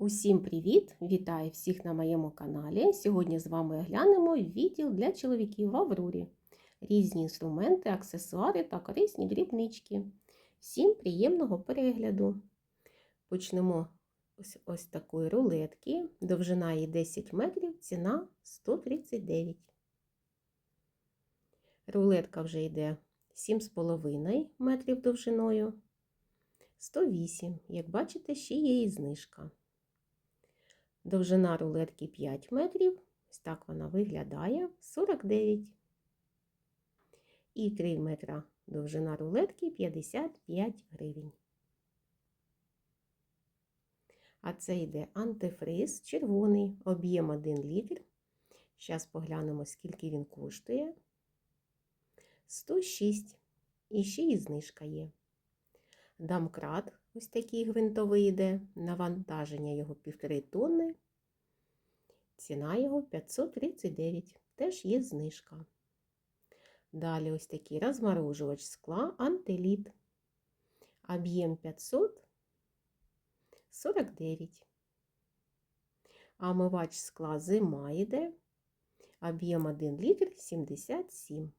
Усім привіт! Вітаю всіх на моєму каналі. Сьогодні з вами оглянемо відділ для чоловіків в Аврорі. Різні інструменти, аксесуари та корисні дрібнички. Всім приємного перегляду. Почнемо ось, ось такої рулетки. Довжина її 10 метрів, ціна 139. Рулетка вже йде 7,5 метрів довжиною. 108. Як бачите, ще є і знижка. Довжина рулетки 5 метрів. Ось так вона виглядає 49. І 3 метра довжина рулетки 55 гривень. А це йде антифриз червоний, об'єм 1 літр. Зараз поглянемо, скільки він коштує. 106. І ще і знижка є. Дамкрат ось такий гвинтовий йде, навантаження його 1,5 тонни. Ціна його 539, теж є знижка. Далі ось такий розморожувач скла антиліт. Об'єм 549. А омивач скла зима йде. Об'єм 1 літр 77.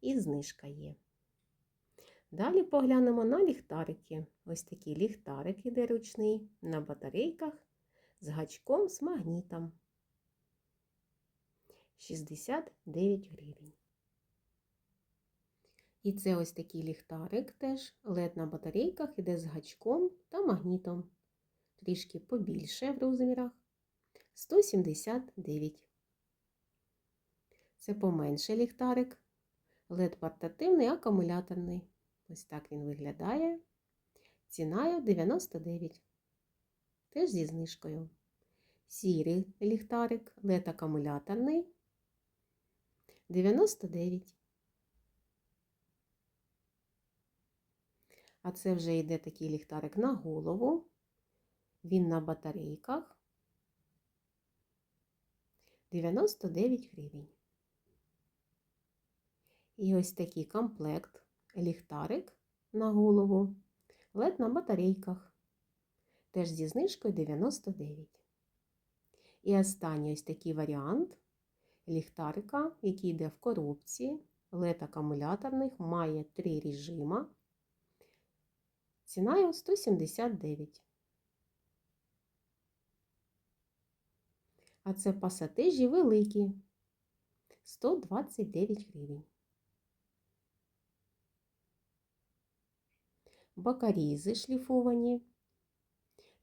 І знижка є. Далі поглянемо на ліхтарики. Ось такий ліхтарик іде ручний на батарейках з гачком з магнітом. 69 гривень. І це ось такий ліхтарик теж LED на батарейках іде з гачком та магнітом. Трішки побільше в розмірах. 179. Це поменше ліхтарик. LED портативний акумуляторний. Ось так він виглядає. Ціною 99. Теж зі знижкою. Сірий ліхтарик, LED акумуляторний 99. А це вже йде такий ліхтарик на голову. Він на батарейках 99 гривень. І ось такий комплект ліхтарик на голову, LED на батарейках. Теж зі знижкою 99. І останній ось такий варіант ліхтарика, який йде в коробці, LED акумуляторних, має три режима. Ціна його 179. А це пасатижі великі 129 гривень. Бакарізи шліфовані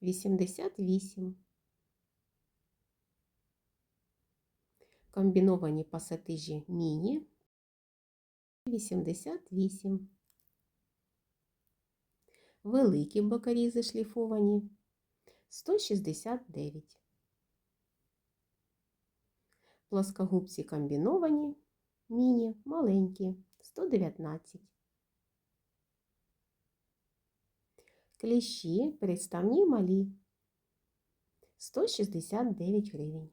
88. Комбіновані пасатижі міні 88. Великі бакарізи шліфовані 169. Плоскогубці комбіновані міні маленькі 119. Кліщі приставні малі 169 гривень.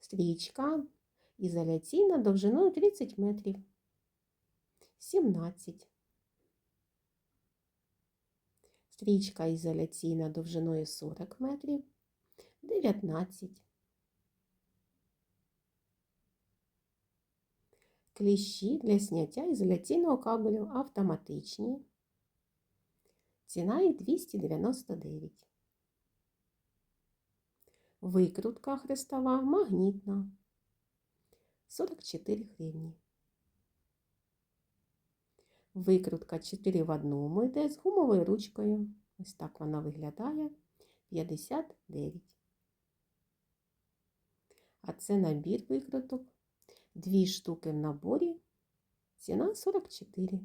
Стрічка ізоляційна довжиною 30 метрів 17. Стрічка ізоляційна довжиною 40 метрів 19. Кліщі для зняття ізоляційного кабелю автоматичні. Ціна їх 299. Викрутка хрестова магнітна 44 гривні. Викрутка 4 в одному йде з гумовою ручкою. Ось так вона виглядає 59. А це набір викруток. Дві штуки в наборі. Ціна 44.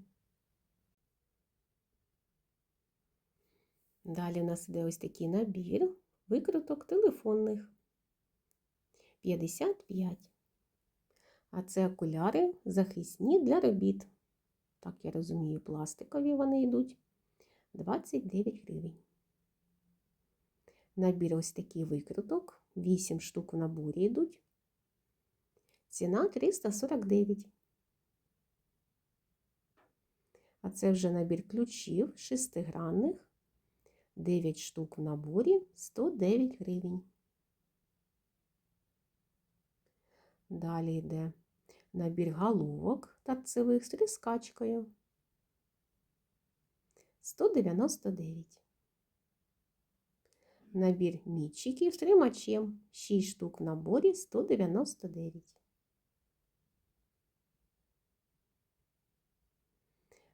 Далі у нас іде ось такий набір викруток телефонних 55. А це окуляри захисні для робіт. Так, я розумію, пластикові вони йдуть 29 гривень. Набір ось такий викруток, 8 штук в наборі йдуть. Ціна 349. А це вже набір ключів шестигранних 9 штук в наборі 109 гривень. Далі йде набір головок торцевих з тріскачкою 199. Набір мітчиків з тримачем 6 штук в наборі 199.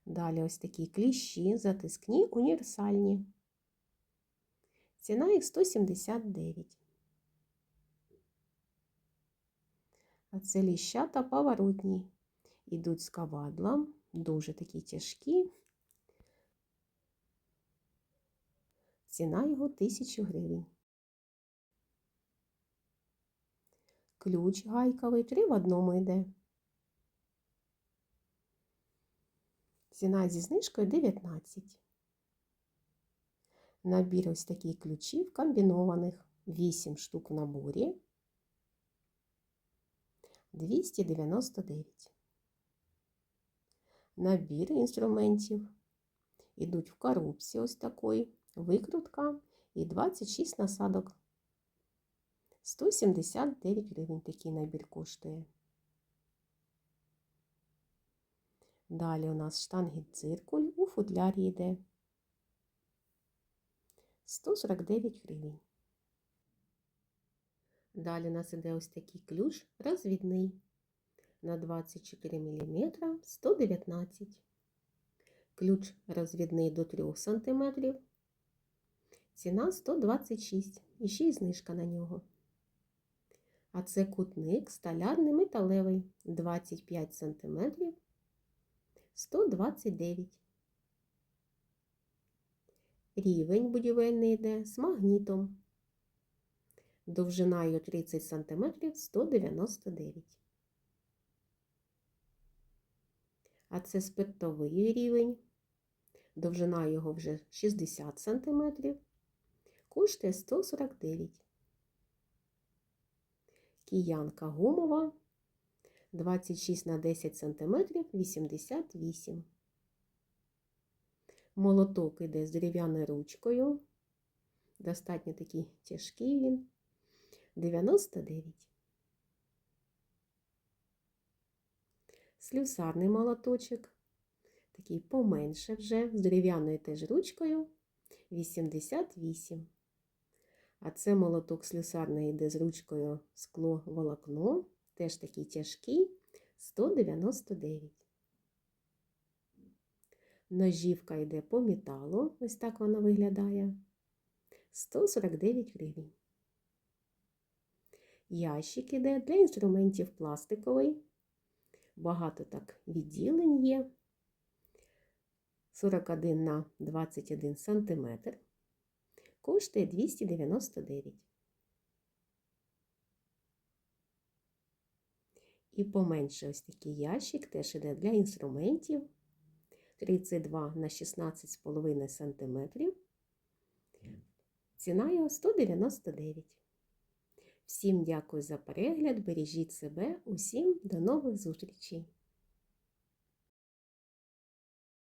Далі ось такі кліщі, затискні, універсальні. Ціна їх 179. А це ліщата поворотні. Ідуть з кавадлом, дуже такі тяжкі. Ціна його 1000 гривень. Ключ гайковий, три в одному йде. Ціна зі знижкою 19. Набір ось таких ключів комбінованих 8 штук в наборі 299. Набір інструментів ідуть в коробці ось такої, викрутка і 26 насадок. 179 гривень такий набір коштує. Далі у нас штангель-циркуль у футлярі йде 149 гривень. Далі у нас іде ось такий ключ розвідний на 24 мм 119 Ключ розвідний до 3 см. Ціна 126 і ще й знижка на нього. А це кутник столярний металевий 25 см 129. Рівень будівельний йде з магнітом. Довжина його 30 см 199. А це спиртовий рівень. Довжина його вже 60 см. Коштує 149. Киянка гумова 26 на 10 см 88. Молоток іде з дерев'яною ручкою. Достатньо такий тяжкий він. 99. Слюсарний молоточок. Такий поменше вже, з дерев'яною теж ручкою 88. А це молоток слюсарний йде з ручкою скло волокно теж такий тяжкий 199. Ножівка йде по металу, ось так вона виглядає. 149 гривень. Ящик іде для інструментів пластиковий. Багато так відділень є. 41 на 21 см. Коштує 299. І поменше ось такий ящик теж іде для інструментів 32 на 16,5 см. Ціна його 199. Всім дякую за перегляд, бережіть себе, усім до нових зустрічей!